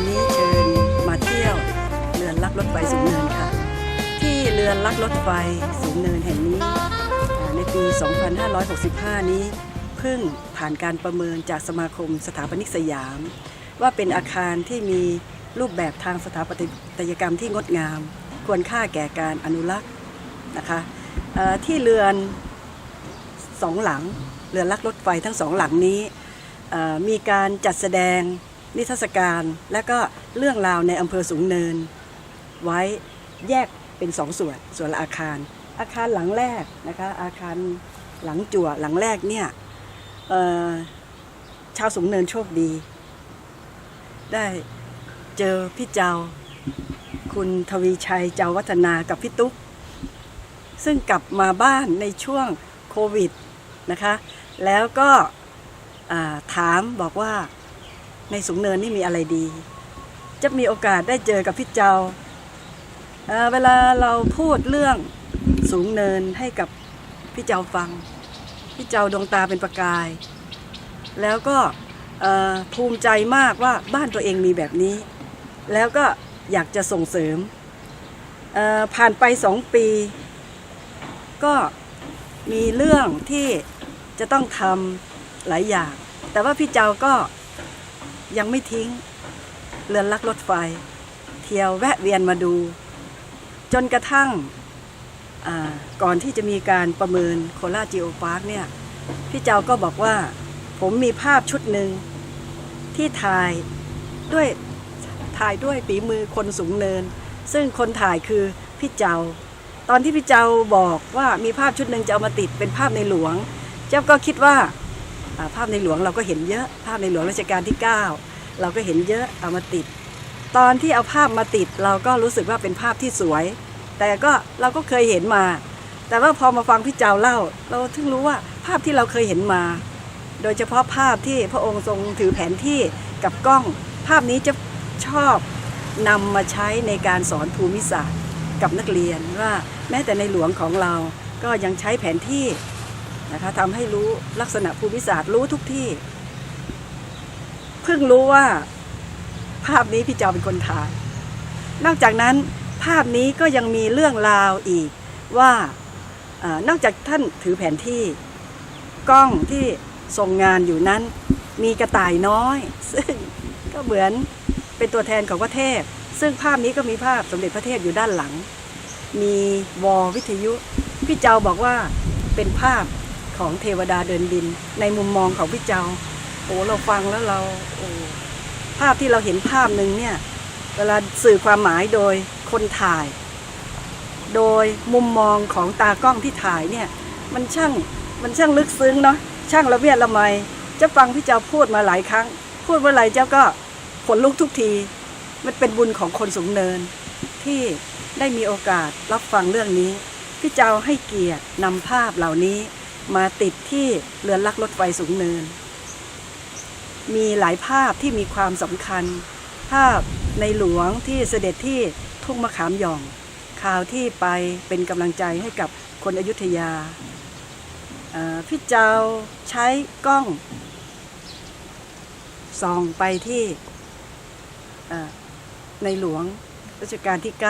วันนี้เชิญมาเที่ยวเรือนลักรถไฟสูงเนินค่ะ ที่เรือนลักรถไฟสูงเนินแห่งนี้ ในปี 2565 นี้เพิ่งผ่านการประเมินจากสมาคมสถาปนิกสยาม ว่าเป็นอาคารที่มีรูปแบบทางสถาปัตยกรรมที่งดงาม ควรค่าแก่การอนุรักษ์นะคะที่เรือนสองหลังเรือนลักรถไฟทั้งสองหลังนี้มีการจัดแสดง นิทรรศการ และก็เรื่องราวในอำเภอสูงเนิน ไว้แยกเป็นสองส่วนส่วนละอาคาร อาคารหลังแรกนะคะอาคารหลังจั่วหลังแรกเนี่ยชาวสูงเนินโชคดี ได้เจอพี่เจ้า คุณทวีชัยเจ้าวัฒนากับพี่ตุ๊ก ซึ่งกลับมาบ้านในช่วงโควิดนะคะ แล้วก็ถามบอกว่า ในสูงเนินนี่มีอะไรดี จะมีโอกาสได้เจอกับพี่เจ้าเเวลาเราพูดเรื่องสูงเนินให้กับพี่เจ้าฟัง พี่เจ้าดวงตาเป็นประกาย แล้วก็ภูมิใจมากว่าบ้านตัวเองมีแบบนี้ แล้วก็อยากจะส่งเสริม ผ่านไปสองปี ก็มีเรื่องที่จะต้องทำหลายอย่าง แต่ว่าพี่เจ้าก็ ยังไม่ทิ้ง เรือนลักรถไฟ เที่ยวแวะเวียนมาดู จนกระทั่งก่อนที่จะมีการประเมินโคราจิโอพาร์คเนี่ย พี่เจ้าก็บอกว่า ผมมีภาพชุดหนึ่งที่ถ่ายด้วยถ่ายด้วยฝีมือคนสูงเนิน ซึ่งคนถ่ายคือพี่เจ้า ตอนที่พี่เจ้าบอกว่ามีภาพชุดหนึ่งจะเอามาติดเป็นภาพในหลวง เจ้าก็คิดว่า ภาพในหลวงเราก็เห็นเยอะ ภาพในหลวงรัชกาลที่ 9 เราก็เห็นเยอะเอามาติด ตอนที่เอาภาพมาติดเราก็รู้สึกว่าเป็นภาพที่สวย แต่ก็เราก็เคยเห็นมา แต่ว่าพอมาฟังพี่เจ้าเล่า เราถึงรู้ว่าภาพที่เราเคยเห็นมา โดยเฉพาะภาพที่พระองค์ทรงถือแผนที่กับกล้อง ภาพนี้จะชอบนำมาใช้ในการสอนภูมิศาสตร์กับนักเรียนว่าแม้แต่ในหลวงของเราก็ยังใช้แผนที่ นะคะทำให้รู้ลักษณะภูมิศาสตร์รู้ทุกที่ เพิ่งรู้ว่า ภาพนี้พี่เจ้าเป็นคนถ่าย นอกจากนั้นภาพนี้ก็ยังมีเรื่องราวอีกว่าอนอกจากท่านถือแผนที่ กล้องที่ทรงงานอยู่นั้น มีกระต่ายน้อย ซึ่งก็เหมือนเป็นตัวแทนของพระเทพ ซึ่งภาพนี้ก็มีภาพสมเด็จพระเทพอยู่ด้านหลัง มีวอวิทยุ พี่เจ้าบอกว่าเป็นภาพ ของเทวดาเดินดิน ในมุมมองของพี่เจ้าโอ้เราฟังแล้วเราโอ้ภาพที่เราเห็นภาพหนึ่งเนี่ย เวลาสื่อความหมายโดยคนถ่าย โดยมุมมองของตากล้องที่ถ่ายเนี่ย มันช่างมันช่างลึกซึ้งเนาะช่างละเมียดละไมจะฟังพี่เจ้าพูดมาหลายครั้ง พูดเมื่อไหร่เจ้าก็ขนลุกทุกที มันเป็นบุญของคนสูงเนิน ที่ได้มีโอกาสรับฟังเรื่องนี้ พี่เจ้าให้เกียรตินำภาพเหล่านี้ มาติดที่เรือนลักรถไฟสูงเนิน มีหลายภาพที่มีความสำคัญ ภาพในหลวงที่เสด็จที่ทุ่งมะขามหย่องข่าวที่ไปเป็นกำลังใจให้กับคนอยุธยา พี่เจ้าใช้กล้องส่องไปที่ในหลวงรัชกาลที่ 9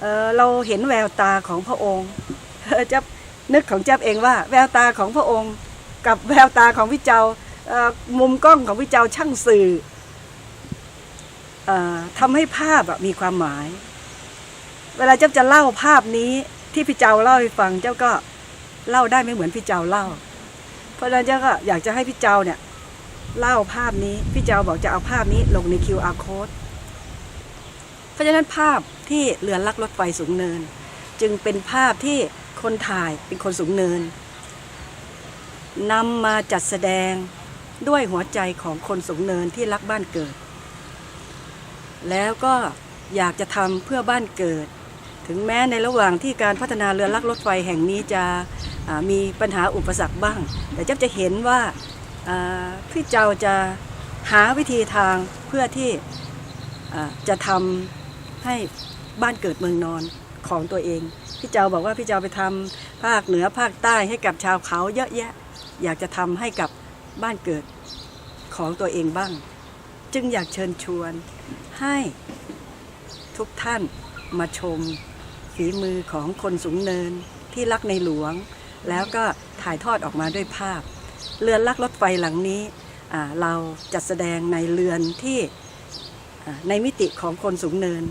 เเราเห็นแววตาของพระองค์จะ นึกของเจ้าเองว่า แววตาของพระองค์ กับแววตาของพี่เจ้ามุมกล้องของพี่เจ้าช่างสื่ออทำให้ภาพมีความหมาย เวลาเจ้าจะเล่าภาพนี้ที่พี่เจ้าเล่าให้ฟังเจ้าก็เล่าได้ไม่เหมือนพี่เจ้าเล่า เพราะฉะนั้นเจ้าก็อยากจะให้พี่เจ้าเนี่ยเล่าภาพนี้พี่เจ้าบอกจะเอาภาพนี้ลงใน QR code เพราะฉะนั้นภาพที่เรือลักรถไฟสูงเนิน จึงเป็นภาพที่ คนถ่ายเป็นคนสูงเนินนำมาจัดแสดงด้วยหัวใจของคนสูงเนินที่รักบ้านเกิด แล้วก็อยากจะทำเพื่อบ้านเกิด ถึงแม้ในระหว่างที่การพัฒนาเรือลักรถไฟแห่งนี้จะมีปัญหาอุปสรรคบ้าง แต่เจ้าจะเห็นว่าพี่เจ้าจะหาวิธีทางเพื่อที่จะทำให้บ้านเกิดเมืองนอน ของตัวเอง พี่เจ้าบอกว่าพี่เจ้าไปทำภาคเหนือภาคใต้ให้กับชาวเขาเยอะแยะ อยากจะทำให้กับบ้านเกิดของตัวเองบ้าง จึงอยากเชิญชวนให้ทุกท่านมาชมฝีมือของคนสูงเนินที่รักในหลวง แล้วก็ถ่ายทอดออกมาด้วยภาพ เรือนลักรถไฟหลังนี้เราจัดแสดงในเรือนที่ในมิติของคนสูงเนิน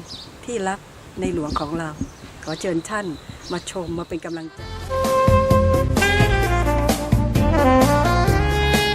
ที่รัก ในหลวงของเรา ขอเชิญท่านมาชมมาเป็นกำลังใจ